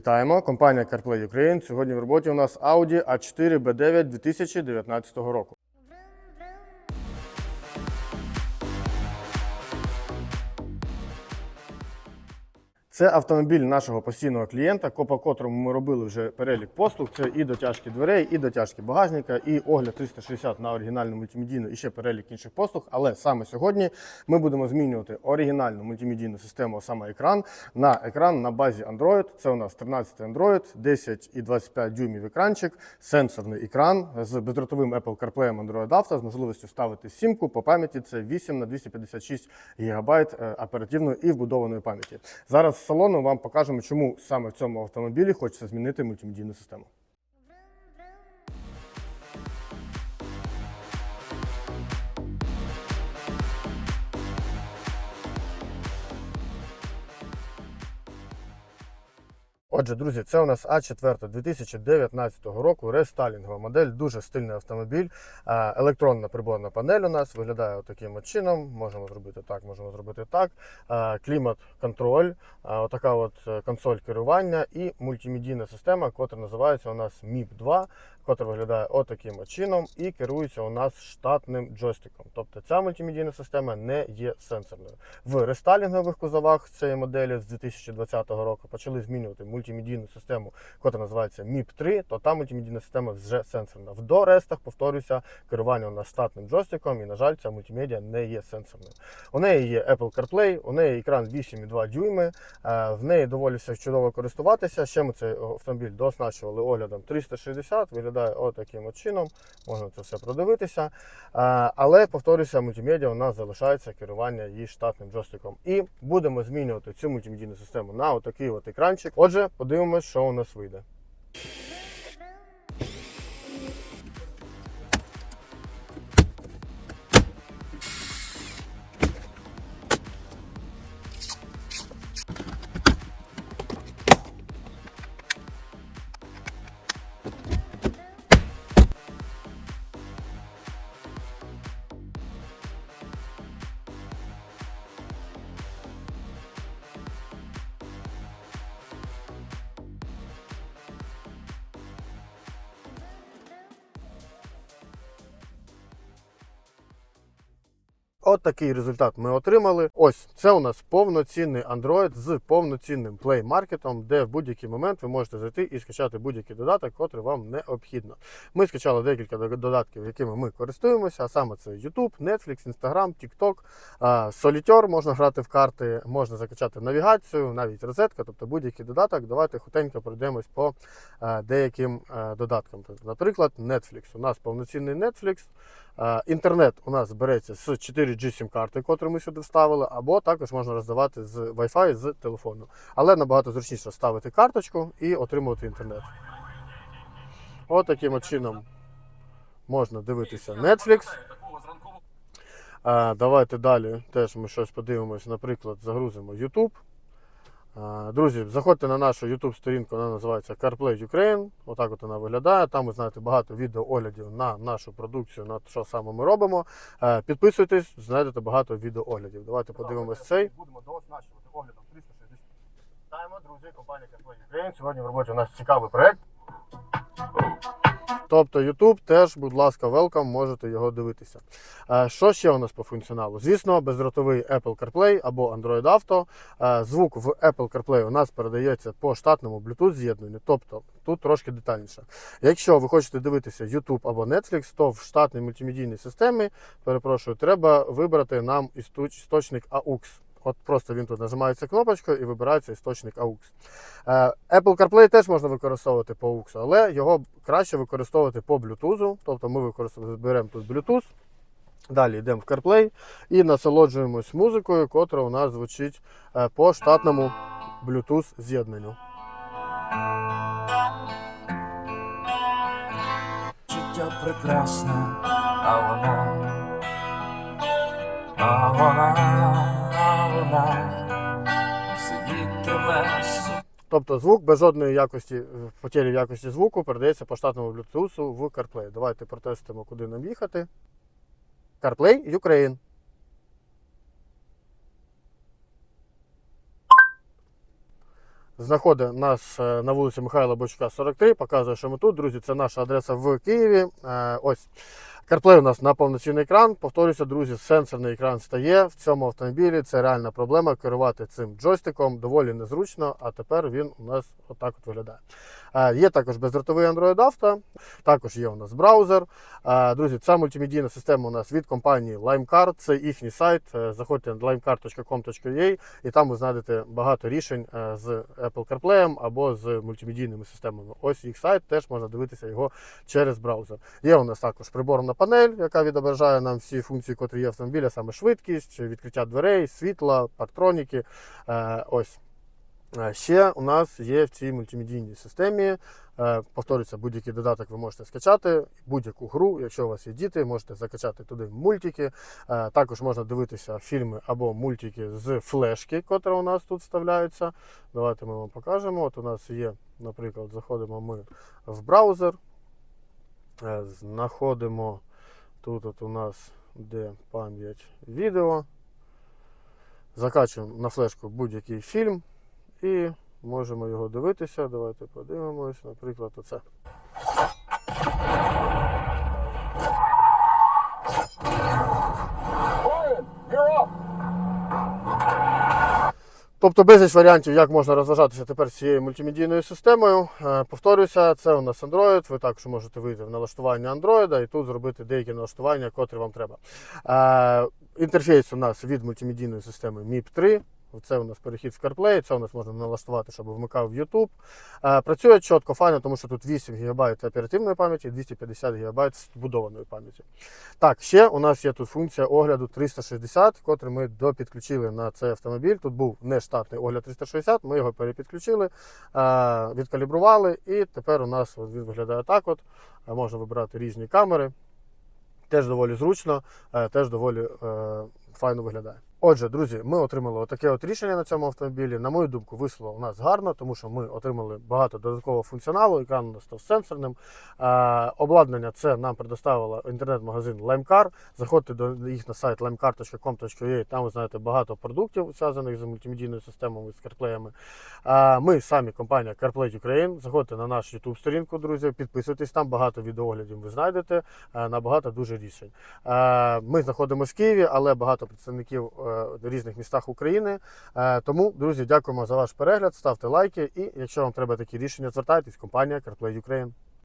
Вітаємо, компанія CarPlay Ukraine. Сьогодні в роботі у нас Audi A4 B9 2019 року. Це автомобіль нашого постійного клієнта, по котрому ми робили вже перелік послуг. Це і дотяжки дверей, і дотяжки багажника, і огляд 360 на оригінальну мультимедійну, і ще перелік інших послуг. Але саме сьогодні ми будемо змінювати оригінальну мультимедійну систему, а саме екран, на екран на базі Android. Це у нас 13 Android, 10 і 25 дюймів екранчик, сенсорний екран з бездротовим Apple CarPlay Android Auto з можливістю ставити сімку по пам'яті. Це 8 на 256 ГБ е, оперативної і вбудованої пам'яті. Зараз салону вам покажемо, чому саме в цьому автомобілі хочеться змінити мультимедійну систему. Отже, друзі, це у нас А4 2019 року рестайлінгова модель, дуже стильний автомобіль. Е, Електронна приборна панель у нас виглядає таким чином. Можемо зробити так, можемо зробити так. Е, Клімат-контроль, е, отака от консоль керування і мультимедійна система, котра називається у нас MIP 2 котра виглядає отаким от чином і керується у нас штатним джойстиком. Тобто ця мультимедійна система не є сенсорною. В рестайлінгових кузовах цієї моделі з 2020 року почали змінювати мультимедійну систему, котра називається MIP 3, то та мультимедійна система вже сенсорна. В дорестах, повторюся, керування у нас штатним джойстиком, і, на жаль, ця мультимедіа не є сенсорною. У неї є Apple CarPlay, у неї екран 8,2 дюйми, е, в неї доволі все чудово користуватися. Ще ми цей автомобіль дооснащували оглядом 360, виглядає отаким от чином, можна це все продивитися. Але, повторюся, мультимедіа у нас залишається керування її штатним джойстиком. І будемо змінювати цю мультимедійну систему на отакий от екранчик. Отже, подивимось, що у нас вийде. От такий результат ми отримали. Ось це у нас повноцінний Android з повноцінним Play Market, де в будь-який момент ви можете зайти і скачати будь-який додаток, котрий вам необхідно. Ми скачали декілька додатків, якими ми користуємося, а саме це YouTube, Netflix, Instagram, TikTok, Solitaire, можна грати в карти, можна закачати навігацію, навіть розетка, тобто будь-який додаток. Давайте хутенько пройдемось по е, деяким е, додаткам. Наприклад, Netflix. У нас повноцінний Netflix. Інтернет у нас береться з 4G сім карти, котру ми сюди вставили, або також можна роздавати з Wi-Fi з телефону. Але набагато зручніше ставити карточку і отримувати інтернет. От таким чином можна дивитися Netflix. Давайте далі теж ми щось подивимось, наприклад, загрузимо YouTube. Друзі, заходьте на нашу YouTube сторінку, вона називається CarPlay Ukraine. Отак от вона виглядає. Там ви знаєте багато відеооглядів на нашу продукцію, на що саме ми робимо. Е, Підписуйтесь, знайдете багато відеооглядів. Давайте подивимось цей. Будемо дооснащувати оглядом 360. Вітаємо, друзі, компанія CarPlay Ukraine. Сьогодні в роботі у нас цікавий проект. Тобто YouTube теж, будь ласка, welcome, можете його дивитися. Е, Що ще у нас по функціоналу? Звісно, бездротовий Apple CarPlay або Android Auto. Е, Звук в Apple CarPlay у нас передається по штатному Bluetooth з'єднанню, тобто тут трошки детальніше. Якщо ви хочете дивитися YouTube або Netflix, то в штатній мультимедійній системі, перепрошую, треба вибрати нам істоч- істочник AUX. От просто він тут нажимається кнопочкою і вибирається істочник AUX. Е, Apple CarPlay теж можна використовувати по AUX, але його краще використовувати по Bluetooth. Тобто ми беремо тут Bluetooth, далі йдемо в CarPlay і насолоджуємось музикою, котра у нас звучить е, по штатному Bluetooth з'єднанню. Життя прекрасне, а вона, а вона, вона сидітиме. Тобто звук без жодної якості, е, якості звуку передається по штатному Bluetooth в CarPlay. Давайте протестимо, куди нам їхати. CarPlay Ukraine. знаходить нас е, на вулиці Михайла Бочка, 43. Показує, що ми тут. Друзі, це наша адреса в Києві. Е, Ось. CarPlay у нас на повноцінний екран. Повторюся, друзі, сенсорний екран стає в цьому автомобілі. Це реальна проблема керувати цим джойстиком доволі незручно, а тепер він у нас отак от виглядає. Е, Є також бездротовий Android Auto, також є у нас браузер. Е, Друзі, ця мультимедійна система у нас від компанії LimeCar. Це їхній сайт. Е, Заходьте на limecar.com.ua і там ви знайдете багато рішень з Apple CarPlay або з мультимедійними системами. Ось їх сайт, теж можна дивитися його через браузер. Є у нас також приборна панель, яка відображає нам всі функції, котрі є автомобіля, саме швидкість, відкриття дверей, світла, парктроніки. Е, Ось. Е, Ще у нас є в цій мультимедійній системі. е, Повторюється, будь-який додаток ви можете скачати, будь-яку гру. Якщо у вас є діти, можете закачати туди мультики. Також можна дивитися фільми або мультики з флешки, котра у нас тут вставляються. Давайте ми вам покажемо. От у нас є, наприклад, заходимо ми в браузер, знаходимо тут от у нас де пам'ять відео. Закачуємо на флешку будь-який фільм і можемо його дивитися. Давайте подивимось, наприклад, оце. Тобто безліч варіантів, як можна розважатися тепер з цією мультимедійною системою. Е, Повторюся, це у нас Android. Ви також можете вийти в налаштування Android і тут зробити деякі налаштування, котрі вам треба. Е, Інтерфейс у нас від мультимедійної системи MIP 3. Це у нас перехід в CarPlay, це у нас можна налаштувати, щоб вмикав YouTube. Е, Працює чітко, файно, тому що тут 8 ГБ оперативної пам'яті і 250 ГБ вбудованої пам'яті. Так, ще у нас є тут функція огляду 360, котрий ми допідключили на цей автомобіль. Тут був нештатний огляд 360, ми його перепідключили, е, відкалібрували, і тепер у нас він виглядає так. От. Е, Можна вибирати різні камери. Теж доволі зручно, теж доволі файно виглядає. Отже, друзі, ми отримали отаке от рішення на цьому автомобілі. На мою думку, вийшло у нас гарно, тому що ми отримали багато додаткового функціоналу. Екран став сенсорним. Е, обладнання це нам предоставила інтернет-магазин LimeCar. Заходьте до їх на сайт limecar.com.ua, там ви знаєте багато продуктів, зв'язаних з мультимедійною системою, з CarPlay. Е, ми самі компанія CarPlay Ukraine. Заходьте на нашу YouTube сторінку, друзі, підписуйтесь там, багато відеоглядів ви знайдете е, на багато дуже рішень. Е, Ми знаходимося в Києві, але багато представників е, в різних містах України. Е, Тому, друзі, дякуємо за ваш перегляд. Ставте лайки. І якщо вам треба такі рішення, звертайтесь. Компанія CarPlay Ukraine.